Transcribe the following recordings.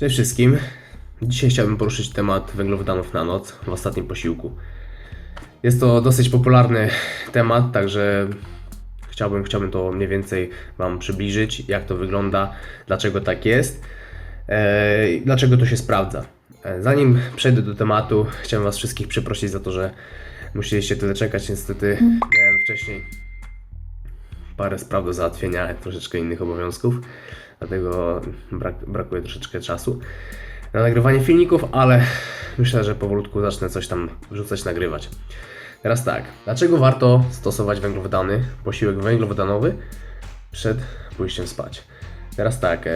Cześć wszystkim. Dzisiaj chciałbym poruszyć temat węglowodanów na noc w ostatnim posiłku. Jest to dosyć popularny temat, także chciałbym, chciałbym to mniej więcej Wam przybliżyć, jak to wygląda, dlaczego tak jest e, i dlaczego to się sprawdza. E, Zanim przejdę do tematu, chciałem Was wszystkich przeprosić za to, że musieliście tyle czekać. Niestety miałem wcześniej parę spraw do załatwienia, troszeczkę innych obowiązków, dlatego brak, brakuje troszeczkę czasu na nagrywanie filmików, ale myślę, że powolutku zacznę coś tam wrzucać, nagrywać. Teraz tak, dlaczego warto stosować węglowodany, posiłek węglowodanowy przed pójściem spać? Teraz tak,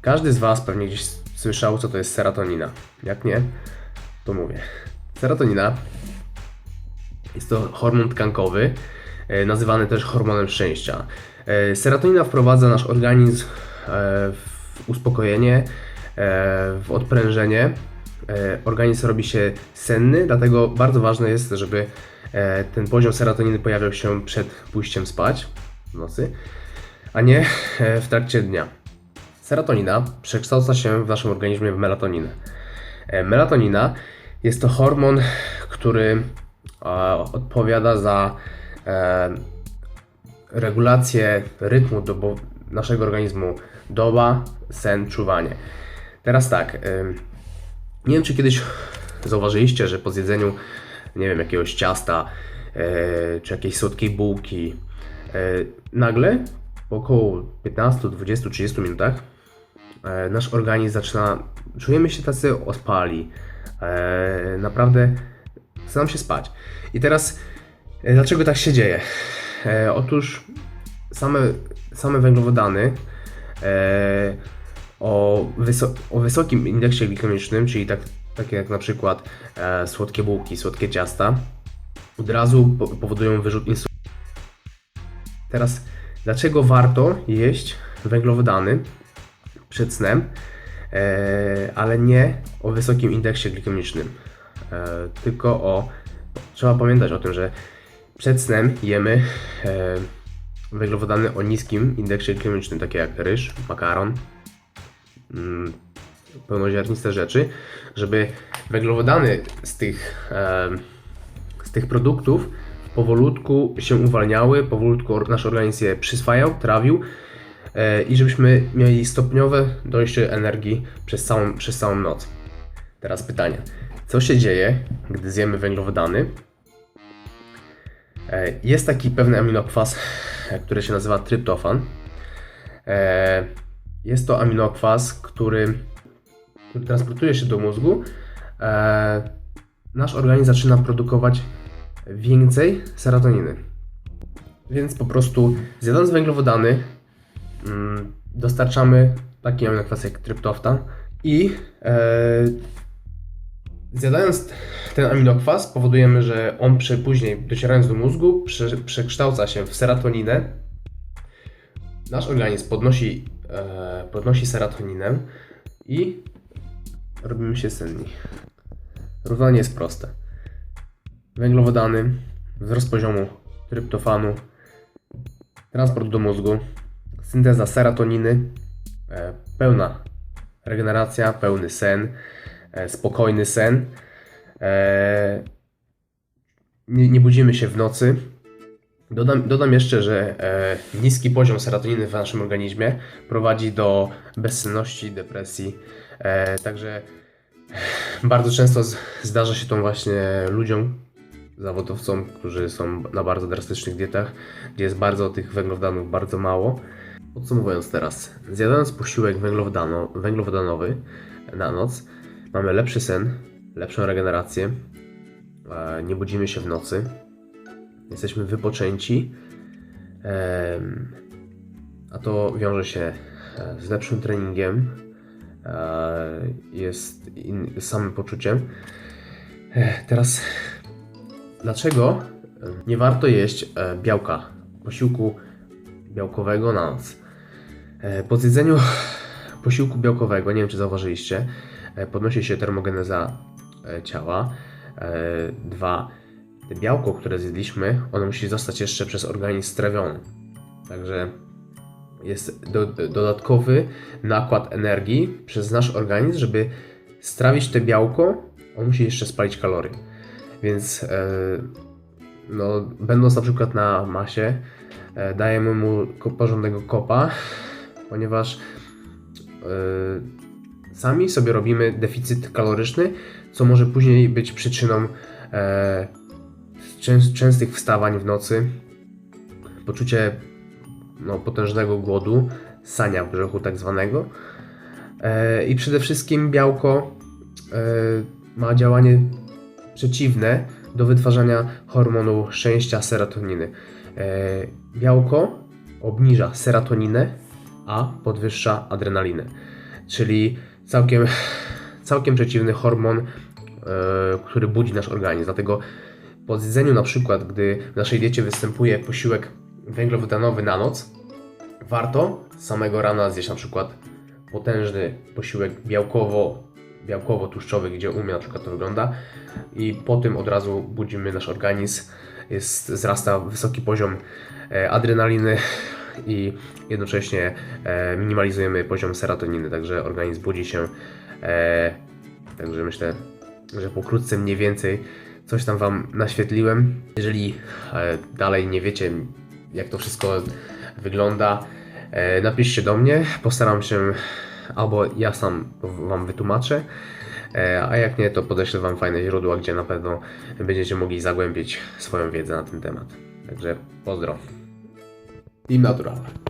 każdy z Was pewnie gdzieś słyszał, co to jest serotonina. Jak nie, to mówię. Serotonina jest to hormon tkankowy, nazywany też hormonem szczęścia. E, Serotonina wprowadza nasz organizm e, w uspokojenie, e, w odprężenie. E, Organizm robi się senny, dlatego bardzo ważne jest, żeby e, ten poziom serotoniny pojawiał się przed pójściem spać w nocy, a nie e, w trakcie dnia. Serotonina przekształca się w naszym organizmie w melatoninę. E, Melatonina jest to hormon, który e, odpowiada za e, regulację rytmu dobo, naszego organizmu doba, sen, czuwanie. Teraz tak, ym, nie wiem czy kiedyś zauważyliście, że po zjedzeniu, nie wiem, jakiegoś ciasta, e, czy jakiejś słodkiej bułki, e, nagle po około 15, 20, 30 minutach e, nasz organizm zaczyna, czujemy się tacy ospali, e, naprawdę chce nam się spać. I teraz, e, dlaczego tak się dzieje? E, otóż same, same węglowodany e, o, o wysokim indeksie glikemicznym, czyli tak, takie jak na przykład e, słodkie bułki, słodkie ciasta, od razu po- powodują wyrzut. Teraz, dlaczego warto jeść węglowodany przed snem, e, ale nie o wysokim indeksie glikemicznym, e, tylko o. Trzeba pamiętać o tym, że przed snem jemy e, węglowodany o niskim indeksie glikemicznym, takie jak ryż, makaron, mm, pełnoziarniste rzeczy, żeby węglowodany z tych, e, z tych produktów powolutku się uwalniały, powolutku nasz organizm je przyswajał, trawił e, i żebyśmy mieli stopniowe dojście energii przez całą, przez całą noc. Teraz pytanie, co się dzieje, gdy zjemy węglowodany? E, Jest taki pewny aminokwas, e, który się nazywa tryptofan. E, Jest to aminokwas, który, który transportuje się do mózgu. Nasz organizm zaczyna produkować więcej serotoniny. Więc po prostu zjadając węglowodany, mm, dostarczamy taki aminokwas jak tryptofan i Zjadając ten aminokwas, powodujemy, że on później, docierając do mózgu, prze, przekształca się w serotoninę. Nasz organizm podnosi, e, podnosi serotoninę i robimy się senni. Równanie jest proste. Węglowodany, wzrost poziomu tryptofanu, transport do mózgu, synteza serotoniny, e, pełna regeneracja, pełny sen, spokojny sen. E, nie, nie budzimy się w nocy. Dodam, dodam jeszcze, że e, niski poziom serotoniny w naszym organizmie prowadzi do bezsenności, depresji. E, także bardzo często zdarza się to właśnie ludziom, zawodowcom, którzy są na bardzo drastycznych dietach, gdzie jest bardzo tych węglowodanów bardzo mało. Podsumowując teraz, zjadając posiłek węglowodano, węglowodanowy na noc, mamy lepszy sen, lepszą regenerację, nie budzimy się w nocy, jesteśmy wypoczęci, a to wiąże się e, z lepszym treningiem, jest samym poczuciem. E, Teraz, dlaczego nie warto jeść e, białka, posiłku białkowego na noc? Po zjedzeniu posiłku białkowego, nie wiem czy zauważyliście, podnosi się termogeneza e, ciała. E, Dwa, białko, które zjedliśmy, ono musi zostać jeszcze przez organizm strawione. Także jest do, dodatkowy nakład energii przez nasz organizm, żeby strawić te białko, on musi jeszcze spalić kalorie. Więc e, no, będąc na przykład na masie, e, dajemy mu porządnego kopa, ponieważ e, sami sobie robimy deficyt kaloryczny, co może później być przyczyną e, czę- częstych wstawań w nocy, poczucie no, potężnego głodu, sania w grzechu tak zwanego. E, I przede wszystkim białko e, ma działanie przeciwne do wytwarzania hormonu szczęścia serotoniny. E, białko obniża serotoninę, a podwyższa adrenalinę. Czyli całkiem, całkiem przeciwny hormon, e, który budzi nasz organizm. Dlatego po zjedzeniu na przykład, gdy w naszej diecie występuje posiłek węglowodanowy na noc, warto samego rana zjeść na przykład potężny posiłek białkowo, białkowo-tłuszczowy, gdzie u mnie na przykład to wygląda i po tym od razu budzimy nasz organizm, jest, wzrasta wysoki poziom e, i jednocześnie e, minimalizujemy poziom serotoniny, także organizm budzi się. E, także myślę, że pokrótce mniej więcej coś tam Wam naświetliłem. Jeżeli e, dalej nie wiecie, jak to wszystko wygląda, napiszcie do mnie, postaram się albo ja sam Wam wytłumaczę, a jak nie, to podeślę Wam fajne źródła, gdzie na pewno będziecie mogli zagłębić swoją wiedzę na ten temat. Także pozdro. Dime otro.